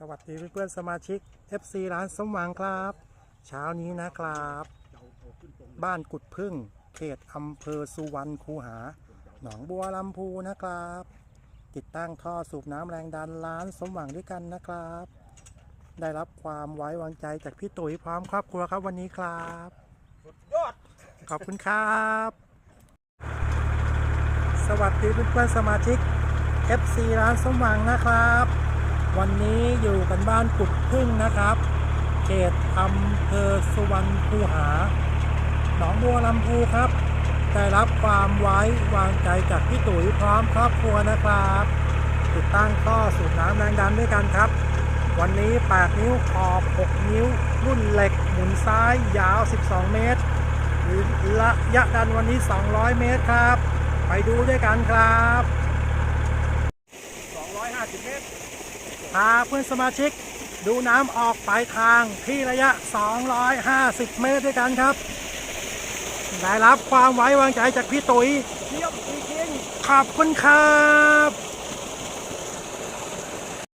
สวัสดีเพื่อนๆสมาชิก FC ร้านสมหวังครับ เช้านี้นะครับ บ้านกุดพึ่ง เขตอำเภอสุวรรณคูหา หนองบัวลำพูนะครับ ติดตั้งท่อสูบน้ำแรงดันร้านสมหวังด้วยกันนะครับ ได้รับความไว้วางใจจากพี่ตุ๋ยพร้อมครอบครัวครับวันนี้ครับยอดขอบคุณครับ สวัสดีเพื่อนๆสมาชิก FC ร้านสมหวังนะครับ วันนี้อยู่กันบ้านกุดพึ่งนะครับ เขตอำเภอสุวรรณคูหา หนองบัวลำพูครับ ได้รับความไว้วางใจจากพี่ตุ๋ยพร้อมครอบครัวนะครับ ติดตั้งท่อสูบน้ำแรงดันด้วยกันครับ วันนี้ 8 นิ้วขอบ 6 นิ้ว รุ่นเหล็กหมุนซ้ายยาว 12 เมตรระยะดันวันนี้ 200 เมตรครับ ไปดูด้วยกันครับ 250 เมตร พาเพื่อนสมาชิก ดูน้ำออกปลายทางที่ระยะ 250 เมตรด้วยกันครับ ได้รับความไว้วางใจจากพี่ตุ๋ยเทียมจริงขอบคุณครับ